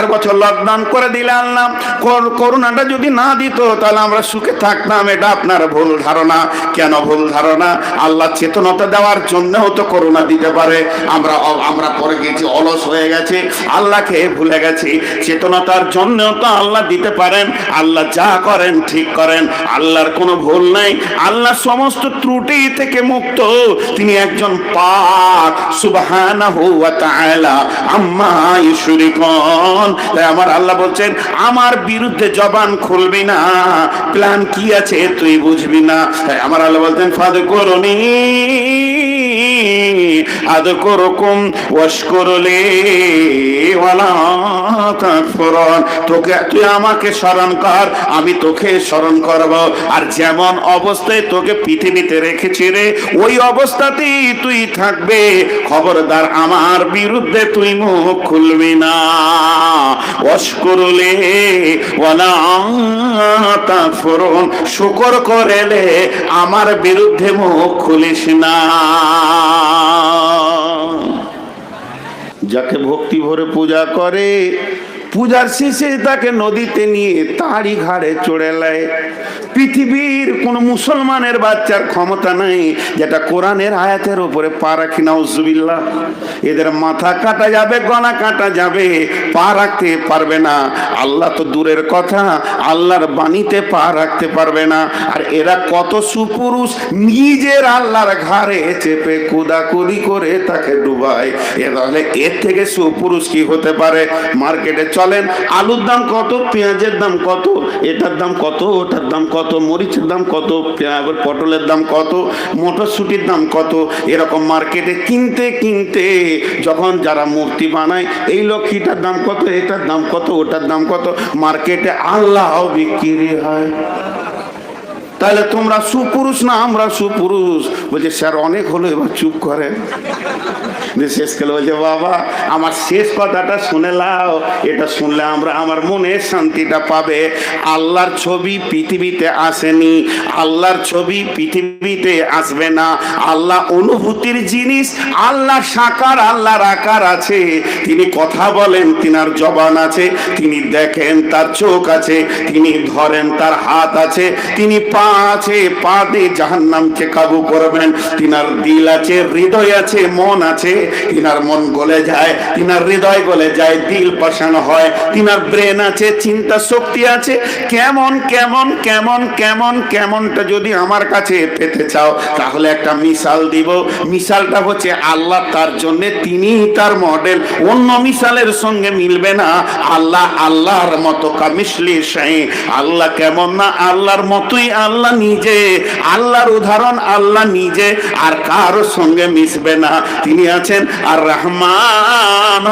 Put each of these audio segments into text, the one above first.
চার বছর লকডাউন করে দিলে আল্লাহ করোনাটা যদি না দিত, তাহলে আমরা সুখে থাকতাম, এটা আপনার ভুল ধারণা। কেন ভুল ধারণা? আল্লাহ চেতনতা দেওয়ার জন্যও তো করোনা দিতে পারে। আমরা আমরা পরে গেছি অলস হয়ে গেছে আল্লাহকে ভুলে গেছি। চেতনতার জন্যও তো আল্লাহ দিতে পারেন। আল্লাহ যা করেন, ঠিক করেন। আল্লাহর কোনো ভুল নাই। আল্লাহ সমস্ত ত্রুটি থেকে মুক্ত। তিনি একজন পাক, সুবহানাহু ওয়া তাআলা আম্মা ইউশরিকুন। তাই আমার আল্লাহ বলছেন, আমার বিরুদ্ধে জবান খুলবি না। প্ল্যান কি আছে তুই বুঝবি না। তাই আমার আল্লাহ বলতেন ফাদ করনি আদ করকুম ওয়াশকুরলি ওয়ালা তাকফুরুন। তোকে, তুই আমাকে স্মরণ কর, আমি তোকে স্মরণ করব। আর যেমন অবস্থায় তোকে পৃথিবীতে রেখেছি রে, ওই অবস্থাতেই তুই থাকবে। খবরদার, আমার বিরুদ্ধে তুই মুখ খুলবি না। অস্করলে ওয়ালা শুকর করেলে আমার বিরুদ্ধে মুখ খুলিস না। যাকে ভক্তি ভরে পূজা করে পূজার শেষে তাকে নদীতে নিয়ে তারই ঘাড়ে চড়ে নেয়। পৃথিবীর কোন মুসলমানের বাচ্চার ক্ষমতা নাই, যেটা কোরআনের আয়াতের উপরে পা রাখি না এদের মাথা কাটা যাবে, গলা কাটা যাবে, পা রাখতে পারবে না। আল্লাহ তো দূরের কথা, আল্লাহর বাণীতে পা রাখতে পারবে না। আর এরা কত সুপুরুষ, নিজের আল্লাহর ঘাড়ে চেপে কুদাকুদি করে তাকে ডুবায়। এ তাহলে এর থেকে সুপুরুষ কি হতে পারে? মার্কেটে চলেন আলুর দাম কত পেঁয়াজের দাম কত এটার দাম কত ওটার দাম কত মরিচের দাম কত পটলের দাম কত মটরশুটির দাম কত এরকম মার্কেটে কিনতে কিনতে যখন যারা মূর্তি বানায় এই লক্ষ্মীটার দাম কত এটার দাম কত ওটার দাম কত মার্কেটে আল্লাহ বিক্রি হয় তাহলে তোমরা সুপুরুষ না আমরা সুপুরুষ? বলছে, স্যার, অনেক হলো, এবার চুপ করে শেষ করে বলছে, বাবা, আমার শেষ কথাটা শুনে লাও। এটা শুনলে আমরা, আমার মনে শান্তিটা পাবে। আল্লাহর ছবি পৃথিবীতে আসেনি, আল্লাহর ছবি পৃথিবীতে আসবে না। আল্লাহ অনুভূতির জিনিস আল্লাহ সাকার, আল্লাহর আকার আছে। তিনি কথা বলেন, তিনার জবান আছে। তিনি দেখেন, তার চোখ আছে। তিনি ধরেন, তার হাত আছে। তিনি পা আছে, পা দিয়ে জাহান্নামকে কাবু করবেন। তিনার দিল আছে, হৃদয় আছে, মন আছে। তিনার মন গলে যায়, তিনার হৃদয় গলে যায়, দিল হয়। তিনার ব্রেন আছে, চিন্তা শক্তি আছে। কেমন কেমন কেমন কেমন, কেমনটা যদি আমার কাছে পেতে চাও, তাহলে একটা মিসাল দিব। মিসালটা হচ্ছে আল্লাহ তার জন্য তিনি তার মডেল। অন্য মিসালের সঙ্গে মিলবে না। আল্লাহ আল্লাহর মতো কামিসলি সাই আল্লাহ কেমন না, আল্লাহর মতোই আল্লাহ। নিজে, আল্লাহর উদাহরণ আল্লাহ নিজে, আর কারোর সঙ্গে মিশবে না। তিনি আছেন আর রহমান,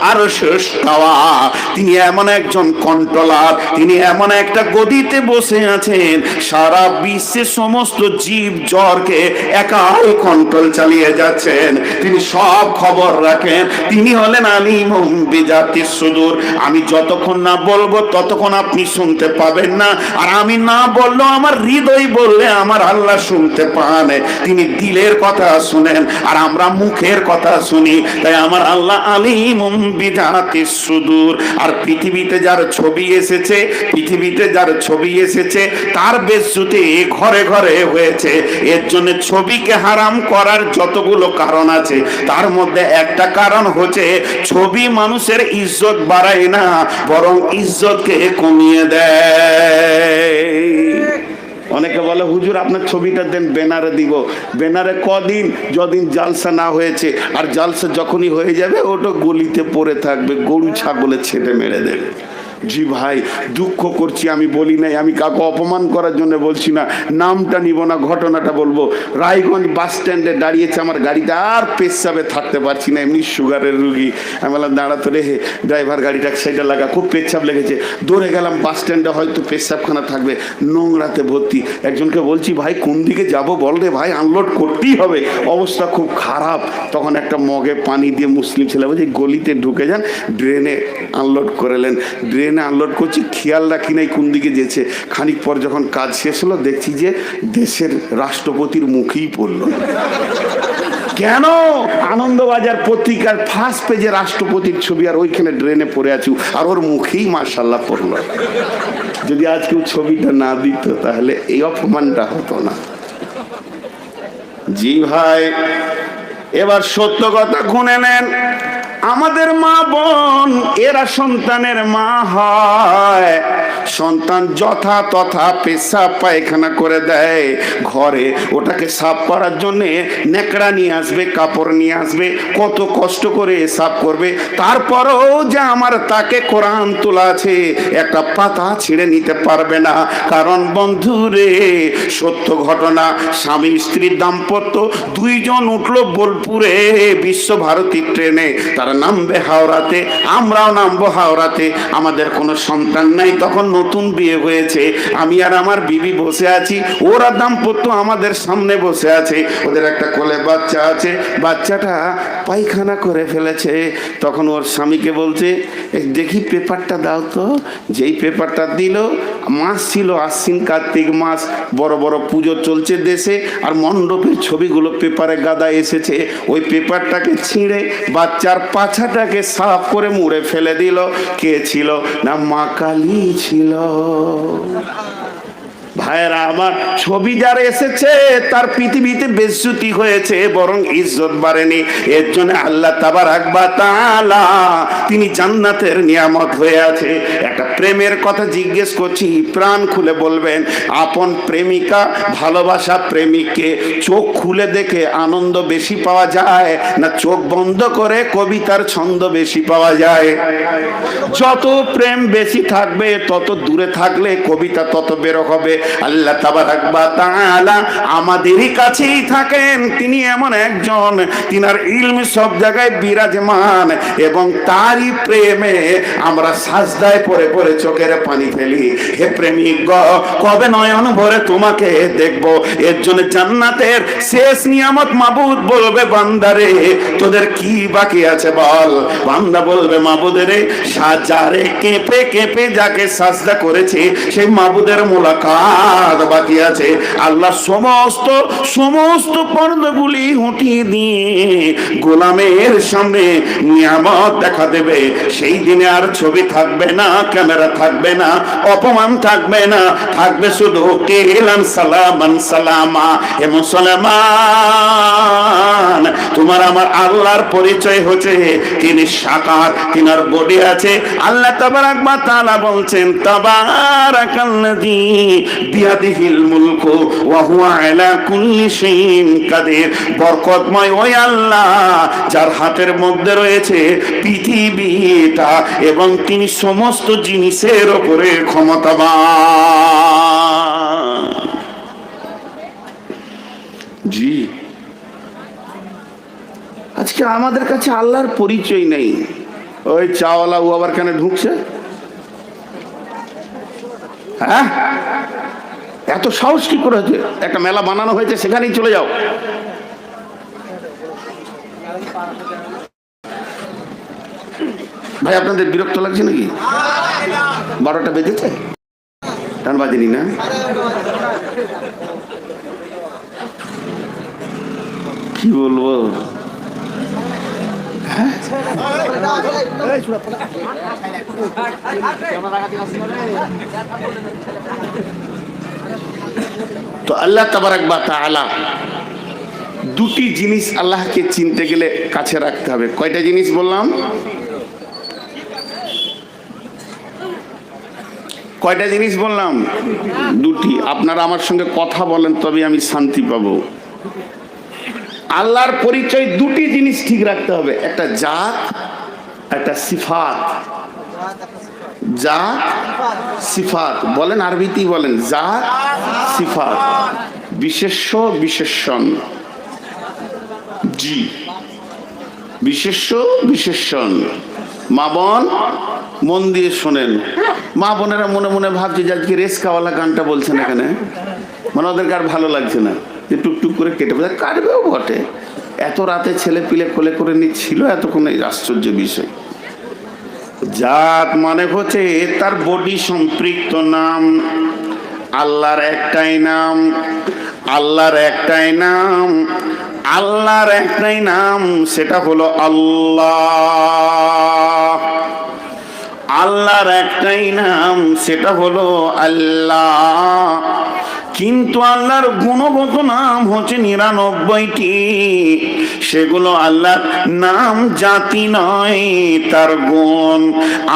আর শেষাওয়া তিনি এমন একজন কন্ট্রোলার তিনি এমন একটা গদিতে বসে আছেন। সারা বিশ্বের সমস্ত জীব জ্বরকে একাই কন্ট্রোল চালিয়ে যাচ্ছেন। তিনি সব খবর রাখেন। তিনি হলেন আলিম বিজাতির সুদূর। আমি যতক্ষণ না বলব, ততক্ষণ আপনি শুনতে পাবেন না। আর আমি না বললেও আমার হৃদয় বললে আমার আল্লাহ শুনতে পান। তিনি দিলের কথা শুনেন আর আমরা মুখের কথা শুনি। তাই আমার আল্লাহ আলিম বিজাতির সুদূর। আর পৃথিবীতে যার ছবি এসেছে, পৃথিবীতে যার ছবি এসেছে, তার বেশুতে ঘরে ঘরে হয়েছে। এর জন্য ছবিকে হারাম করার যতগুলো কারণ আছে, তার মধ্যে একটা কারণ হচ্ছে ছবি মানুষের ইজ্জত বাড়ায় না, বরং ইজ্জতকে কমিয়ে দেয়। অনেকে বলে, হুজুর, আপনার ছবিটা দেন, ব্যানারে দিব। ব্যানারে কদিন, যদিন জালসা না হয়েছে, আর জালসা যখনই হয়ে যাবে, ওটা গলিতে পড়ে থাকবে, গরু ছাগলে ছেটে মেরে দেবে। জি ভাই, দুঃখ করছি, আমি বলি নাই, আমি কাউকে অপমান করার জন্য বলছি না। নামটা নিব না, ঘটনাটা বলব। রায়গঞ্জ বাস স্ট্যান্ডে দাঁড়িয়েছে আমার গাড়িটা, আর পেশাবে থাকতে পারছি না, এমনি সুগারের রুগী। আমি বললাম দাঁড়াতো রে, ড্রাইভার গাড়িটা সাইডে লাগা, খুব পেচ্ছাপ লেগেছে। দৌড়ে গেলাম, বাস স্ট্যান্ডে হয়তো পেশাবখানা থাকবে, নোংরাতে ভর্তি। একজনকে বলছি, ভাই, কোন দিকে যাব বল রে ভাই, আনলোড করতেই হবে। অবস্থা খুব খারাপ। তখন একটা মগে পানি দিয়ে মুসলিম ছেলে বলছে গলিতে ঢুকে যান, ড্রেনে আনলোড করেলেন ড্রেনে আনলোড করছি, খেয়াল রাখি নাই কোন দিকে যেছে। খানিক পর যখন কাজ শেষ হলো, দেখছি যে দেশের রাষ্ট্রপতির মুখেই পড়ল। কেন? আনন্দবাজার পত্রিকার ফার্স্ট পেজে রাষ্ট্রপতির ছবি, আর ওইখানে ড্রেনে পড়ে আছি। আর ওর মুখেই মার্শাল্লাহ পড়ল। যদি আজ কেউ ছবিটা না দিত, তাহলে এই অপমানটা হতো না। জি ভাই, এবার সত্য কথা খুনে নেন। আমাদের মা বোন, এরা সন্তানের মা হয়। সন্তান যথা তথা পেশাব পায়খানা করে দেয়। ঘরে ওটাকে সাফ করার জন্যে নেকড়া নিয়ে আসবে, কাপড় নিয়ে আসবে, কত কষ্ট করে সাফ করবে। তারপরেও যে আমার তাকে কোরআন তোলা আছে, একটা পাতা ছিঁড়ে নিতে পারবে না। কারণ বন্ধুরে সত্য ঘটনা, স্বামী স্ত্রীর দাম্পত্য, দুইজন উঠল বোলপুরে, বিশ্বভারতী ট্রেনে। তারা নামবে হাওড়াতে, আমরাও নামবো হাওড়াতে। আমাদের কোনো সন্তান নাই, তখন নতুন বিয়ে হয়েছে। আমি আর আমার বিবি বসে আছি, ওরা দাম্পত্য আমাদের সামনে বসে আছে। ওদের একটা কোলে বাচ্চা আছে, বাচ্চাটা পায়খানা করে ফেলেছে। তখন ওর স্বামীকে বলছে, "এই দেখি পেপারটা দাও তো। যেই পেপারটা দিল, মাস ছিল, আশ্বিন, কার্তিক মাস। বড় বড় পুজো চলছে দেশে, আর মণ্ডপের ছবিগুলো পেপারে গাদা এসেছে। ওই পেপারটাকে ছিঁড়ে বাচ্চার পাছাটাকে সাফ করে মুড়ে ফেলে দিল। কে ছিল? না মা কালী ছিল। ভাইয়েরা, আমার ছবি যার এসেছে, তার পৃথিবীতে বেজ্জুতি হয়েছে, বরং ইজ্জত বাড়েনি। এর জন্য আল্লাহ তাবার আকবা তাআলা তিনি জান্নাতের নিয়ামত হয়ে আছে। একটা প্রেমের কথা জিজ্ঞেস করছি, প্রাণ খুলে বলবেন, আপন প্রেমিকা ভালোবাসা প্রেমিককে চোখ খুলে দেখে আনন্দ বেশি পাওয়া যায় না চোখ বন্ধ করে কবিতার ছন্দ বেশি পাওয়া যায়? যত প্রেম বেশি থাকবে, তত দূরে থাকলে কবিতা তত বেরো হবে। আল্লাহ তাবারাকবা তাআলা আমাদেরই কাছেই থাকেন। তিনি এমন একজন, তিনার ইলম সব জায়গায় বিরাজমান এবং তারই প্রেমে আমরা সাজদায় পড়ে পড়ে চোখের পানি ফেলি। হে প্রেমিক গ, কবে নয়ন ভরে তোমাকে দেখব? এর জন্য জান্নাতের শেষ নিয়ামত মাবুদ বলবে বান্দারে তোদের কি বাকি আছে বল? বান্দা বলবে মাবুদের সাজারে কেঁপে কেঁপে যাকে সাজদা করেছে, সেই মাবুদের মোলাকাত বাকি আছে। আল্লাহ সমস্ত সমস্ত পর্দগুলি হটিয়ে দিয়ে গোলামের সামনে নিয়ামত দেখা দেবে। সেই দিনে আর ছবি থাকবে না, ক্যামেরা থাকবে না, অপমান থাকবে না, থাকবে শুধু কেলাম সালামান সালামা। হে মুসলমান, তোমার আমার আল্লাহর পরিচয় হচ্ছে, তিনি সাকার তিনার বডি আছে। আল্লাহ তাবারাক বা তাআলা বলছেন, তাবারাকাল্লাযী বিয়াদিহিল মুলকু ওয়া হুয়া আলা কুল্লি শাইইন কাদির। বরকতময় ওই আল্লাহ যার হাতের মধ্যে রয়েছে পৃথিবীটা এবং তিনি সমস্ত জিনিসের উপরে ক্ষমতাবান। জি। আজকে আমাদের কাছে আল্লাহর পরিচয় নেই। ওই চাওয়ালা ও আবার কেন ঢুকছে? হ্যাঁ? এত সাহস কি করে হয়েছে? একটা মেলা বানানো হয়েছে, সেখানেই চলে যাও। ভাই, আপনাদের বিরক্ত লাগছে নাকি? বারোটা বেজেছে? টান বাজেনি না? কি বলব? তো আল্লাহ তাবারাক বা তাআলা দুটি জিনিস আল্লাহকে চিনতে গেলে কাছে রাখতে হবে। কয়টা জিনিস বললাম? কয়টা জিনিস বললাম? দুটি। আপনারা আমার সঙ্গে কথা বলেন, তবে আমি শান্তি পাবো। আল্লাহর পরিচয় দুটি জিনিস ঠিক রাখতে হবে। একটা জাত, একটা সিফাত। জাত সিফাত। বলেন আরবিতেই বলেন জাত সিফাত। বিশেষ্য বিশেষণ জি। বিশেষ্য বিশেষণ মা বোন, মন দিয়ে শোনেন। মা বোনেরা মনে মনে ভাবছে যে আজকে রেসকাওয়ালা গানটা বলছেন এখানে। মানে ওদেরকে আর ভালো লাগছে না। যে টুকটুক করে কেটে বোঝা কাটবেও বটে। এত রাতে ছেলে পিলে কোলে করে নিচ্ছিল, এতক্ষণ এই আশ্চর্য বিষয়। জাত মানে হচ্ছে তার বডি সম্পৃক্ত নাম। আল্লাহর একটাই নাম, আল্লাহর একটাই নাম, আল্লাহর একটাই নাম, সেটা হলো আল্লাহ। আল্লাহর একটাই নাম, সেটা হলো আল্লাহ। কিন্তু আল্লাহর গুণগত নাম হচ্ছে নিরানব্বইটি। সেগুলো আল্লাহর নাম জাতি নয়, তার গুণ।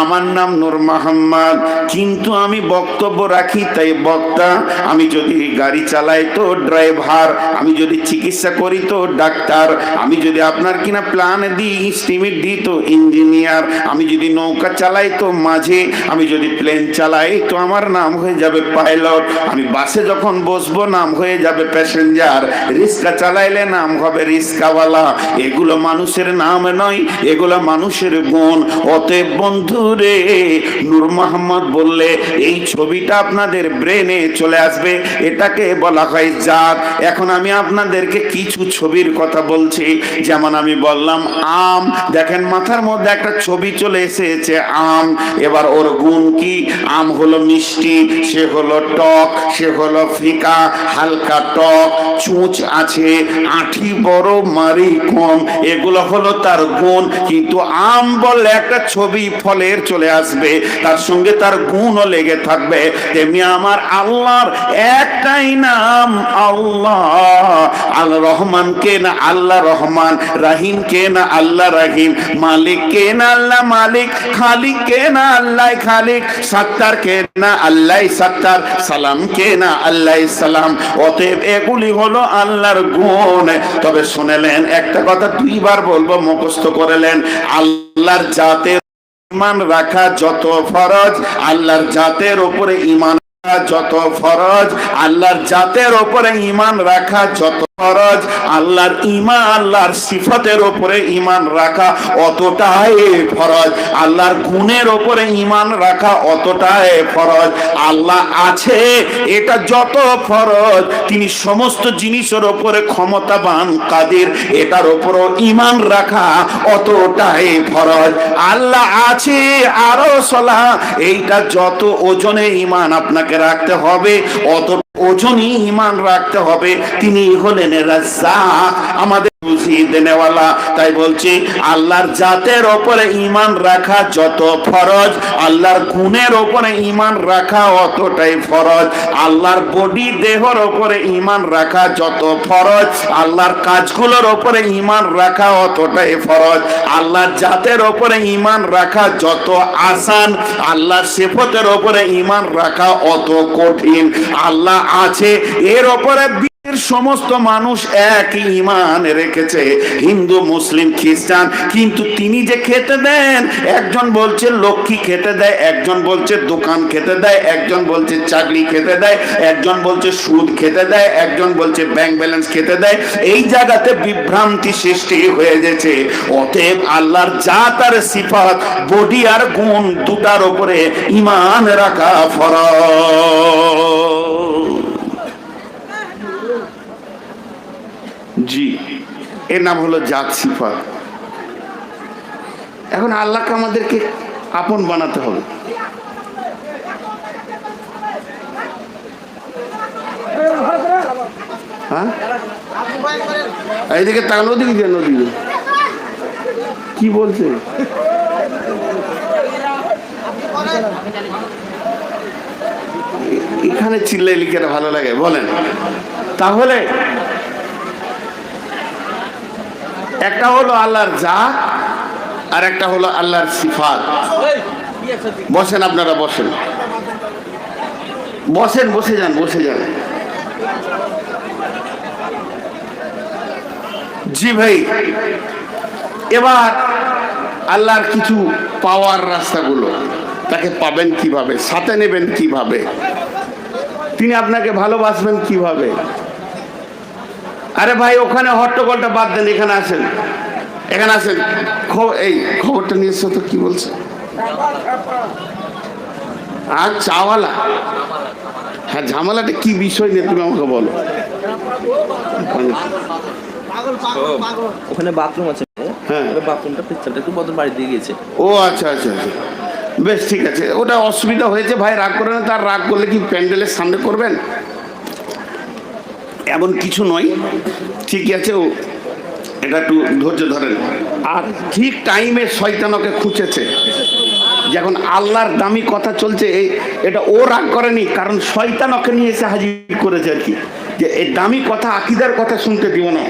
আমার নাম নূর মোহাম্মদ, কিন্তু আমি বক্তব্য রাখি, তাই বক্তা, আমি যদি গাড়ি চালাই তো ড্রাইভার, আমি যদি চিকিৎসা করি তো ডাক্তার, আমি যদি আপনার কিনা প্ল্যান দিই স্টিমিট দিই তো ইঞ্জিনিয়ার, আমি যদি নৌকা চালাই তো মাঝে, আমি যদি প্লেন চালাই তো আমার নাম হয়ে যাবে পাইলট, আমি বাসে যখন বসবো নাম হয়ে যাবে প্যাসেঞ্জার, রিক্সা চালাইলে নাম হবে রিক্সাওয়ালা। এগুলো মানুষের নাম নয়, এগুলো মানুষের গুণ। অতএব বন্ধুরে, নূর মোহাম্মদ বললে, এই ছবিটা আপনাদের ব্রেনে চলে আসবে। এটাকে বলা হয় জাত। এখন আমি আপনাদেরকে কিছু ছবির কথা বলছি। যেমন আমি বললাম, আম। দেখেন, মাথার মধ্যে একটা ছবি চলে এসেছে, আম। এবার ওর গুণ কি? আম হলো মিষ্টি, সে হলো টক, সে হলো ফিকা, হালকা টক, চুঁচ আছে, আঠি বড় মারি কম, এগুলো হলো তার গুণ। কিন্তু আম বললে একটা ছবি ফলের চলে আসবে, তার সঙ্গে তার গুণও লেগে থাকবে। তেমনি আমার আল্লাহর একটাই নাম আল্লাহ। আল রহমান কে না আল্লাহ রহমান, রাহিম কে না আল্লাহ রাহিম, মালিক কে না আল্লাহ মালিক, খালিক কে না আল্লাহ খালিক, সত্তার কে না আল্লাহ সত্তার, সালাম কে না আল্লাহ সালাম। অতএব এগুলি হলো আল্লাহর গুণ। তবে শুনেলেন একটা কথা দুইবার বলব, মুখস্থ করেলেন আল্লাহর জাতের ইমান রাখা যত ফরজ, আল্লাহর জাতের উপরে ইমান যত ফরজ, আল্লাহর জাতের উপরে ইমান রাখা, যত ফরজ, আল্লাহর ইমান আল্লাহর সিফতের উপরে ইমান রাখা, অতটাই ফরজ। আল্লাহর গুণের উপরে ইমান রাখা অতটাই ফরজ। আল্লাহ আছে, এটা যত ফরজ, তিনি সমস্ত জিনিসের উপরে ক্ষমতাবান, কাদের, এটার উপরও ইমান রাখা অতটাই ফরজ। আল্লাহ আছে, আরও সলা এইটা যত ওজনে ইমান আপনাকে রাখতে হবে অত ওজনই ইমান রাখতে হবে। তিনি হলেন আমাদের তাই বলছি, আল্লাহর জাতের ওপরে ইমান রাখা যত ফরজ, আল্লাহর গুণের ওপরে ইমান রাখা অতটাই ফরজ। আল্লাহর বডি দেহর ওপরে ইমান রাখা যত ফরজ, আল্লাহর কাজগুলোর ওপরে ইমান রাখা অতটাই ফরজ। আল্লাহর জাতের ওপরে ইমান রাখা যত আসান, আল্লাহর সেফতের ওপরে ইমান রাখা অত কঠিন। আল্লাহ আছে। এর ওপরে সমস্ত মানুষ একই ইমান রেখেছে। হিন্দু, মুসলিম, খ্রিস্টান। কিন্তু তিনি যে খেতে দেন, একজন বলছে লক্ষ্মী খেতে দেয়, একজন বলছে দোকান খেতে দেয়, একজন বলছে চাকরি খেতে দেয়, একজন বলছে সুদ খেতে দেয়, একজন বলছে ব্যাংক ব্যালেন্স খেতে দেয়। এই জায়গাতে বিভ্রান্তি সৃষ্টি হয়ে গেছে। অতএব আল্লাহর জাত আর সিফাত, বডি আর গুণ, দুটার উপরে ইমান রাখা ফরজ। জি। এর নাম হলো জাত সিফাত। এখন আল্লাহকে আমাদেরকে আপন বানাতে হবে। হ্যাঁ? এইদিকে তা নদী দিয়ে নদী কি বলছে? এখানে চিল্লাই লিখে ভালো লাগে, বলেন। তাহলে একটা হলো আল্লাহর জাত আর একটা হলো আল্লাহর সিফাত। বসেন আপনারা বসেন। বসেন বসে যান বসে যান। জি ভাই এবার আল্লাহর কিছু পাওয়ার রাস্তাগুলো তাকে পাবেন কীভাবে সাথে নেবেন কীভাবে তিনি আপনাকে ভালোবাসবেন কীভাবে? আরে ভাই ওখানে হট্টগোলটা বাদ দেন এখানে আসেন। এখানে আসেন। এই খবরটা নিয়ে এসছো তো কি বলছে? আর চাওয়ালা? হ্যাঁ ঝামেলাটা কি বিষয় নিয়ে তুমি আমাকে বলো। ওখানে বাথরুম আছে। হ্যাঁ। বাথরুমটা একটু বদল বাড়ি দিয়ে গেছে। ও আচ্ছা আচ্ছা আচ্ছা। বেশ ঠিক আছে। ওটা অসুবিধা হয়েছে ভাই রাগ করে না তার রাগ করলে কি প্যান্ডেলের সামনে করবেন? এমন কিছু নয়। ঠিক আছে, ও এটা একটু ধৈর্য ধরেন। আর ঠিক টাইমে শয়তানকে খুঁজেছে। যখন আল্লাহর দামি কথা চলছে এটা ও রাগ করেনি, কারণ শয়তান ওকে নিয়ে এসে হাজির করেছে আর কি। যে এই দামি কথা, আকিদার কথা শুনতে দিব না।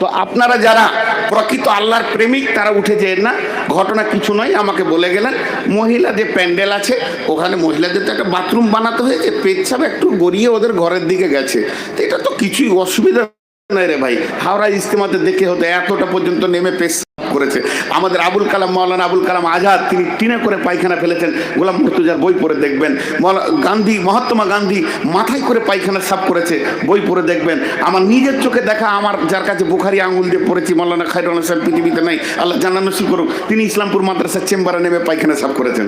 তো আপনারা যারা প্রকৃত আল্লাহর প্রেমিক, তারা উঠে যেন না ঘটনা কিছু নয়, আমাকে বলে গেলেন, মহিলা, যে প্যান্ডেল আছে, ওখানে মহিলাদের তো একটা বাথরুম বানাতে হয়েছে, পেচ্ছাপ একটু গড়িয়ে ওদের ঘরের দিকে গেছে। তো এটা তো কিছুই অসুবিধা নাই রে ভাই। হাওড়া ইস্তেমাতে দেখে হতো এতটা পর্যন্ত নেমে পেশ করেছে। আমাদের আবুল কালাম মৌলানা আবুল কালাম আজাদ, তিনি টিনে করে পায়খানা ফেলেছেন, গোলাম মুর্তুজার বই পড়ে দেখবেন। গান্ধী, মহাত্মা গান্ধী মাথায় করে পায়খানা সাফ করেছে, বই পড়ে দেখবেন। আমার নিজের চোখে দেখা, আমার যার কাছে বুখারি আঙুল দিয়ে পড়েছি মৌলানা খাইরুল সাহেব পৃথিবীতে নাই, আল্লাহ জানানো শুরু করুক। তিনি ইসলামপুর মাদ্রাসার চেম্বারে নেমে পায়খানা সাফ করেছেন।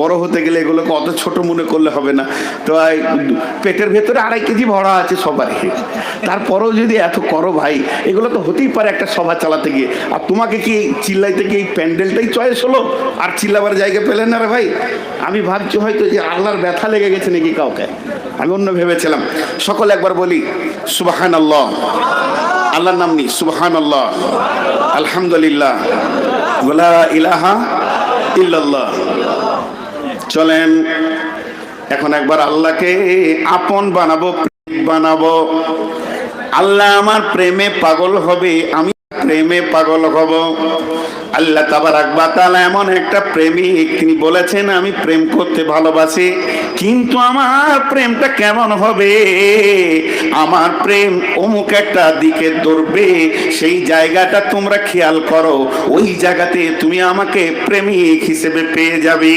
বড় হতে গেলে এগুলোকে অত ছোট মনে করলে হবে না। তো পেটের ভেতরে আড়াই কেজি ভরা আছে সবারই তারপরেও যদি এত করো ভাই, এগুলো তো হতেই পারে একটা সভা চালাতে গিয়ে। আর তোমাকে কি চিল্লাইতে গিয়ে এই প্যান্ডেলটাই চয়েস হলো? আর চিল্লাবার জায়গা পেলেন না রে ভাই? আমি ভাবছি হয়তো যে আল্লাহর ব্যথা লেগে গেছে নাকি কাউকে। আমি অন্য ভেবেছিলাম। সকলে একবার বলি সুবাহান আল্লাহ আল্লাহর নাম নি সুবাহান আল্লাহ আলহামদুলিল্লাহ। ওলা ইলাহা ইল্লাল্লাহ। চলেন এখন একবার আল্লাহকে আপন বানাবো বানাবো। আল্লাহ আমার প্রেমে পাগল হবে আমি প্রেমে পাগল হব। আল্লাহ তাবার তাআলা এমন একটা প্রেমিক। তিনি বলেছেন, আমি প্রেম করতে ভালোবাসি, কিন্তু আমার প্রেমটা কেমন হবে? আমার প্রেম অমুক একটা দিকে দৌড়বে। সেই জায়গাটা তোমরা খেয়াল করো। ওই জায়গাতে তুমি আমাকে প্রেমিক হিসেবে পেয়ে যাবে।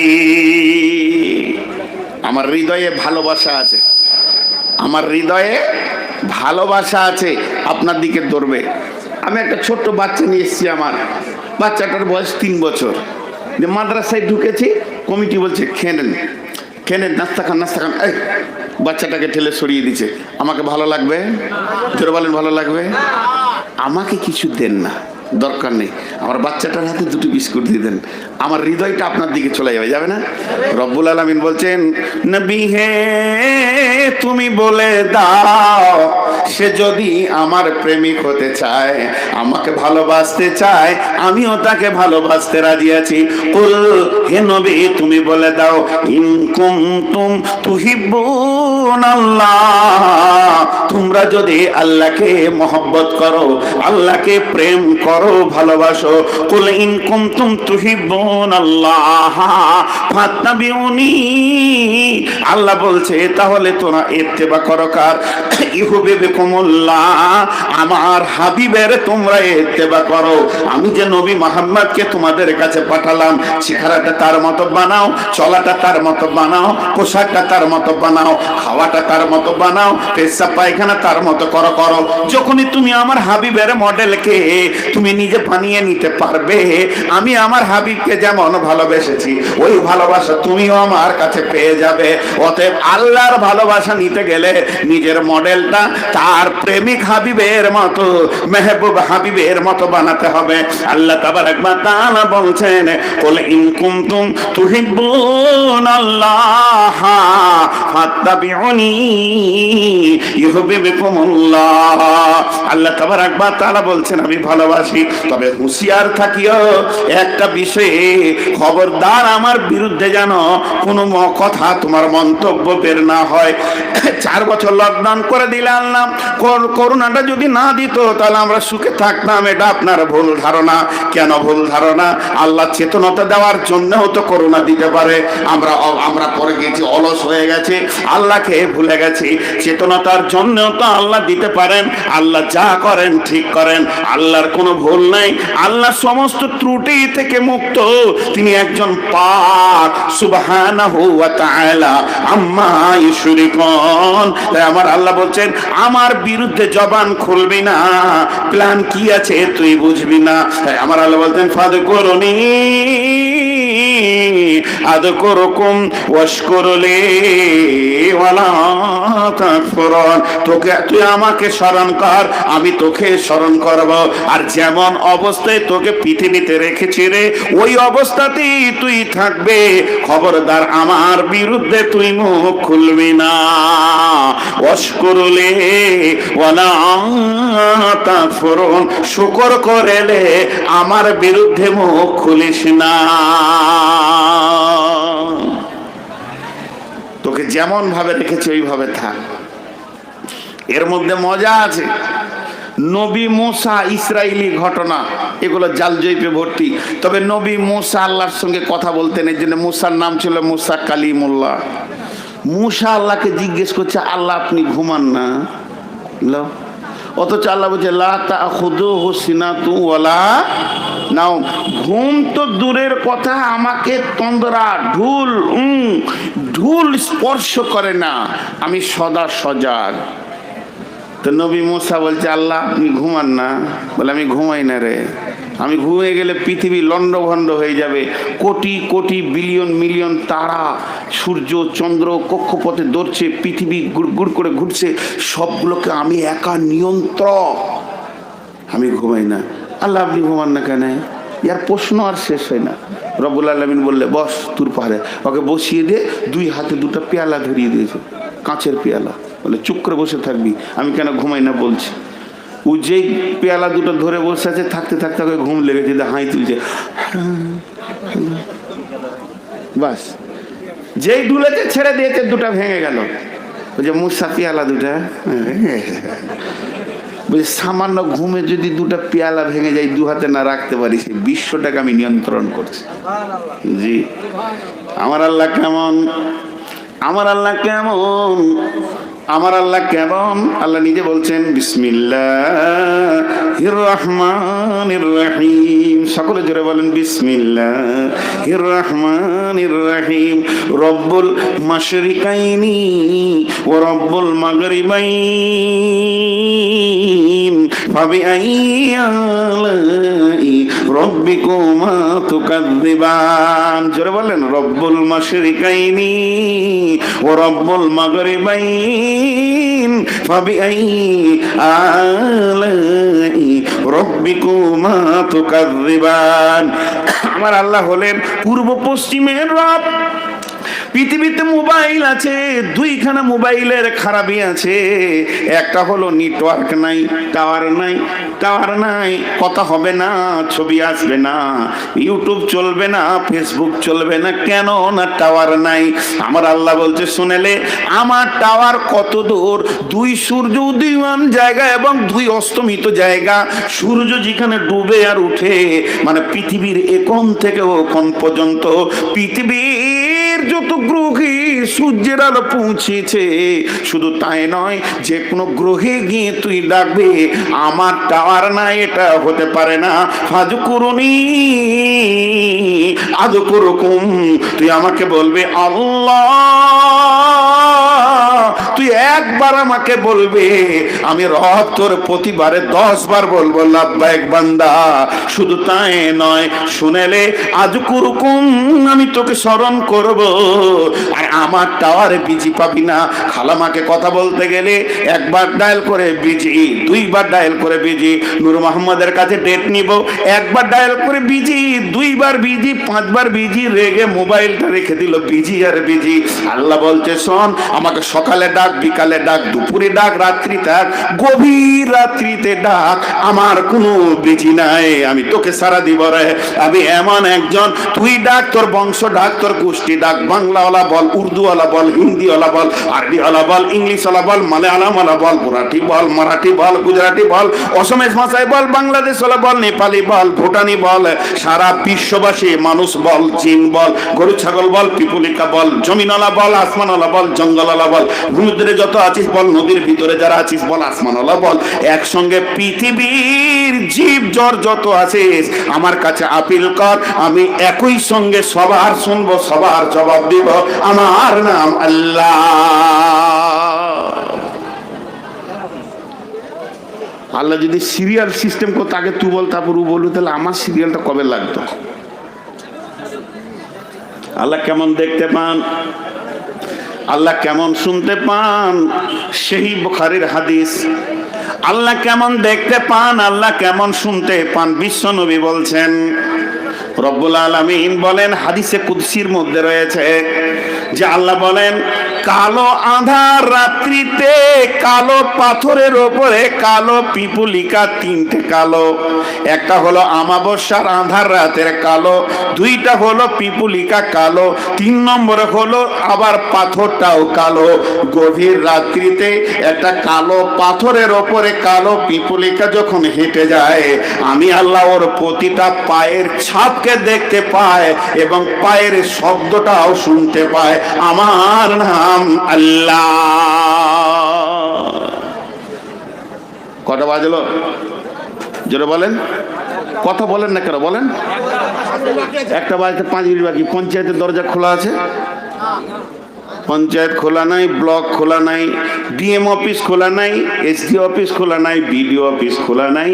আমার হৃদয়ে ভালোবাসা আছে। আমার হৃদয়ে ভালোবাসা আছে। আপনার দিকে দৌড়বে। আমি একটা ছোট্ট বাচ্চা নিয়ে এসেছি আমার। বাচ্চাটার বয়স তিন বছর। যে মাদ্রাসায় ঢুকেছি, কমিটি বলছে খেনেন খেনেন নাস্তা খান নাস্তা খান। এই, বাচ্চাটাকে ঠেলে সরিয়ে দিছে আমাকে ভালো লাগবে? জোরে বলেন, ভালো লাগবে? আমাকে কিছু দেন না, দরকার নেই। আমার বাচ্চাটার হাতে দুটো বিস্কুট দিয়ে দেন। আমার হৃদয়টা আপনার দিকে চলে যাবে যাবে না? রব্বুল আলমিন বলছেন, নবী হে, তুমি বলে দাও, সে যদি আমার প্রেমিক হতে চায়, আমাকে ভালোবাসতে চায়, আমিও তাকে ভালোবাসতে রাজি আছি। কুল, হে নবী, তুমি বলে দাও, ইন কুনতুম তুহিব্বুন আল্লাহ। তোমরা যদি আল্লাহকে মহব্বত করো, আল্লাহকে প্রেম করো, ভালোবাসো, কুল ইন কুনতুম তুহিব্বুন আল্লাহ আল্লাহ বলছে, তাহলে তোমরা ইত্তেবা করো কার? ইহুবিবিকুমুল্লাহ, আমার হাবিবের তোমরা ইত্তেবা করো। আমি যে নবী মোহাম্মদকে তোমাদের কাছে পাঠালাম, শিখারাটা তার মতো বানাও, চলাটা তার মতো বানাও, পোশাকটা তার মতো বানাও, খাওয়াটা তার মতো বানাও পেশা পায়খানা তার মতো করো করো। যখনই তুমি আমার হাবিবের মডেলকে তুমি নিজে বানিয়ে নিতে পারবে, আমি আমার হাবিবকে যেমন ভালোবেসেছি, ওই ভালোবাসা তুমিও আমার কাছে পেয়ে যাবে। অতএব আল্লাহর ভালোবাসা নিতে গেলে নিজের মডেলটা তার প্রেমিক হাবিবের মতো, মেহবুব হাবিবের মতো বানাতে হবে। আল্লাহ তাবার একবার তাআলা বলছেন, কুল ইন কুনতুম তুহিব্বুন আল্লাহ ফাত্তাবিউনি ইউহিব্বুকুমুল্লাহ। আল্লাহ তাবার একবার তাআলা বলছেন, আমি ভালোবাসি, তবে হুঁশিয়ার থাকিও একটা বিষয়ে খবরদার আমার বিরুদ্ধে যেন কোনো কথা তোমার মন্তব্য বের না হয়। চার বছর লকডাউন করে দিলে কর- করোনাটা যদি না দিত, তাহলে আমরা সুখে থাকতাম, এটা আপনার ভুল ধারণা। কেন ভুল ধারণা? আল্লাহ চেতনতা দেওয়ার জন্যও তো করোনা দিতে পারে। আমরা আমরা পরে গেছি, অলস হয়ে গেছে আল্লাহকে ভুলে গেছি। চেতনতার জন্যও তো আল্লাহ দিতে পারেন। আল্লাহ যা করেন ঠিক করেন। আল্লাহর কোনো ভুল নাই। আল্লাহ সমস্ত ত্রুটি থেকে মুক্ত। তিনি একজন পাক, সুবহানাহু তাআলা আম্মা তাই আমার আল্লাহ বলছেন, আমার বিরুদ্ধে জবান খুলবি না, প্ল্যান কি আছে তুই বুঝবি না। তাই আমার আল্লাহ বলতেন ফাদ করুনি আদকুরকুম ওয়াশকুরলি ওয়ালা তাকফুরুন তোকে তুই আমাকে স্মরণ কর, আমি তোকে স্মরণ করব। আর যেমন অবস্থায় তোকে পৃথিবীতে রেখেছি রে, ওই অবস্থাতেই তুই থাকবে। খবরদার, আমার বিরুদ্ধে তুই মুখ খুলবি না। অস্করলে ওয়ালা তাকফুরুন শুকর করেলে আমার বিরুদ্ধে মুখ খুলিস না। তোকে যেমন ভাবে রেখেছি, ওইভাবে থাক। এর মধ্যে মজা আছে। নবী মোসা ইসরায়েলি ঘটনা, এগুলো জাল জৈপে ভর্তি। তবে নবী মোসা আল্লাহর সঙ্গে কথা বলতেন এই জন্য মুসার নাম ছিল মুসা কালিমুল্লাহ। মুসা আল্লাহকে জিজ্ঞেস করছে, আল্লাহ আপনি ঘুমান না। অথচ আল্লাহ বলছে নাও ঘুম তো দূরের কথা আমাকে তন্দরা ঢুল উম, ঢুল স্পর্শ করে না। আমি সদা সজাগ। তো নবী মোসা বলছে আল্লাহ আপনি ঘুমান না? বলে আমি ঘুমাই না রে। আমি ঘুমিয়ে গেলে পৃথিবী লণ্ডভণ্ড হয়ে যাবে। কোটি কোটি, বিলিয়ন, মিলিয়ন তারা, সূর্য, চন্দ্র, কক্ষপথে দৌড়ছে, পৃথিবী গুড় গুড় করে ঘুরছে, সবগুলোকে আমি একা নিয়ন্ত্রক। আমি ঘুমাই না। আল্লাহ আপনি ঘুমান না কেন? ইয়ার প্রশ্ন আর শেষ হয় না। রব্বুল আলমিন বললে, বস, তুর পাহাড়ে। ওকে বসিয়ে দিয়ে দুই হাতে দুটো পেয়ালা ধরিয়ে দিয়েছে, কাঁচের পেয়ালা। বলে, চুপ করে বসে থাকবি। আমি কেন ঘুমাই না? বলছি। ও যেই পেয়ালা দুটো ধরে বসে আছে, থাকতে থাকতে ওকে ঘুম লেগেছে হাই তুলছে। বাস। যেই দুলেতে ছেড়ে দিয়েছে, দুটো ভেঙে গেল। যে মুসা পেয়ালা দুটা বলছি সামান্য ঘুমে যদি দুটো পেয়ালা ভেঙে যায়, দু হাতে না রাখতে পারি, সেই বিশ্বটাকে আমি নিয়ন্ত্রণ করছি। জি। আমার আল্লাহ কেমন? আমার আল্লাহ কেমন? আমার আল্লাহ কেমন? আল্লাহ নিজে বলছেন বিসমিল্লাহ রহমান রহিম। সকলে জোরে বলেন বিসমিল্লাহ রহমান রহিম। রব্বুল মাশরিকাইনি ও রব্বুল মাগরিবাইন। ফাবিআই আলাই রব্বিকুমা তুকাদ্দিবান জোরে বলেন, রব্বুল মাশরিকাইনি ও রব্বুল মাগরিবাইন। ফাবিআই آلاء ربكما تكذبان؟ আমার আল্লাহ হলেন পূর্ব পশ্চিমের রব। পৃথিবীতে মোবাইল আছে, দুইখানা মোবাইলের খারাপই আছে। একটা হলো নেটওয়ার্ক নাই টাওয়ার নাই টাওয়ার নাই, কথা হবে না, ছবি আসবে না ইউটিউব চলবে না ফেসবুক চলবে না, কেন না টাওয়ার নাই? আমার আল্লাহ বলছে শুনেলে আমার টাওয়ার কত দূর? দুই সূর্য উদীয়মান জায়গা এবং দুই অস্তমিত জায়গা। সূর্য যেখানে ডুবে আর উঠে মানে পৃথিবীর একন থেকে ওকন পর্যন্ত, পৃথিবীর যত গ্রহে সূর্যের আলো পৌঁছেছে। শুধু তাই নয়, যে কোনো গ্রহে গিয়ে তুই ডাকবে আমার টাওয়ার না এটা হতে পারে না। ফাজু করুনি আদু তুই আমাকে বলবে, আল্লাহ। একবার আমাকে বলবে, আমি রব তোর প্রতিবারে দশ বার বলব, লাভবায়ক বান্দা। শুধু তাই নয়, শুনেলে আজ কুরকুম আমি তোকে স্মরণ করব। আর আমার টাওয়ারে বিজি পাবি না। খালামাকে কথা বলতে গেলে একবার ডায়াল করে বিজি, দুইবার ডায়াল করে বিজি। নূর মোহাম্মদের কাছে ডেট নিব, একবার ডায়াল করে বিজি, দুইবার বিজি, পাঁচবার বিজি, রেগে মোবাইলটা রেখে দিল বিজি আর বিজি। আল্লাহ বলছে, শোন, আমাকে সকালে ডাক বিকালে ডাক, দুপুরে ডাক রাত্রি ডাক গভীর রাত্রিতে ডাক। আমার কোনো বিজি নাই, আমি তোকে সারা দিব রে। আমি এমন একজন, তুই ডাক, তোর বংশ ডাক, তোর গোষ্ঠী ডাক, বাংলাওয়ালা বল, উর্দুওয়ালা বল, হিন্দিওয়ালা বল, আরবিওয়ালা বল, ইংলিশওয়ালা বল, মালায়ালামওয়ালা বল গুরাটি বল, মারাঠি বল, গুজরাটি বল, অসমের ভাষায় বল, বাংলাদেশওয়ালা বল, নেপালি বল, ভুটানি বল, সারা বিশ্ববাসী মানুষ বল চীন বল, গরু, ছাগল বল, পিপুলিকা বল, জমিনওয়ালা বল, আসমানওয়ালা বল, জঙ্গলওয়ালা বল সমুদ্রে যত আছিস বল, নদীর ভিতরে যারা আছিস বল, আসমানওয়ালা বল। একসঙ্গে পৃথিবীর জীব জ্বর যত আছিস, আমার কাছে আপিল কর, আমি একই সঙ্গে সবার শুনব, সবার জবাব দিব, আমার নাম আল্লাহ। আল্লাহ যদি সিরিয়াল সিস্টেম করতো, আগে তুই বল, তারপর ও বলব, তাহলে আমার সিরিয়ালটা কবে লাগতো? আল্লাহ কেমন দেখতে পান? আল্লাহ কেমন শুনতে পান? সেই বুখারির হাদিস। আল্লাহ কেমন দেখতে পান? আল্লাহ কেমন শুনতে পান? বিশ্ব নবী বলছেন, রব্বুল আলমিন বলেন, হাদিসে কুদ্সির মধ্যে রয়েছে যে আল্লাহ বলেন, কালো আধার রাত্রিতে, কালো পাথরের ওপরে, কালো পিপুলিকা তিনটে কালো। একটা হলো আমাবস্যার আধার রাতের কালো, দুইটা হলো পিপুলিকা কালো, তিন নম্বরে হলো আবার পাথরটাও কালো। গভীর রাত্রিতে একটা কালো পাথরের ওপরে কালো পিপুলিকা যখন হেঁটে যায়, আমি আল্লাহ ওর প্রতিটা পায়ের ছাপকে দেখতে পায় এবং পায়ের শব্দটাও শুনতে পায় আমার নাম আল্লাহ। কটা বাজলো? জোরে বলেন। কথা বলেন না কেন? বলেন। একটা বাজতে পাঁচ মিনিট বাকি। পঞ্চায়েতের দরজা খোলা আছে। পঞ্চায়েত খোলা নাই, ব্লক খোলা নাই, ডিএম অফিস খোলা নাই, এসডি অফিস খোলা নাই, বিডিও অফিস খোলা নাই,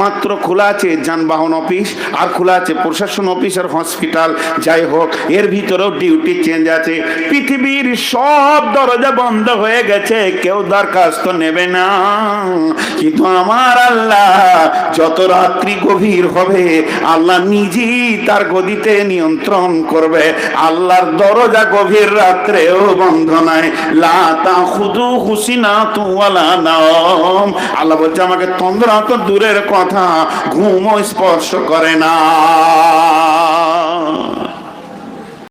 মাত্র খোলা আছে যানবাহন অফিস, আর খোলা আছে প্রশাসন অফিস আর হসপিটাল। যাই হোক, এর ভিতরেও ডিউটি চেঞ্জ আছে। পৃথিবীর সব দরজা বন্ধ হয়ে গেছে, কেউ দরখাস্ত নেবে না। কিন্তু আমার আল্লাহ যত রাত্রি গভীর হবে, আল্লাহ নিজেই তার গদিতে নিয়ন্ত্রণ করবে। আল্লাহর দরজা গভীর রাত্রেও বন্ধ নাই লাতা খুদু হুসিনা তুয়ালা নাম আল্লাহ বলছে, আমাকে তন্দ্রা তো দূরের কথা, ঘুমও স্পর্শ করে না।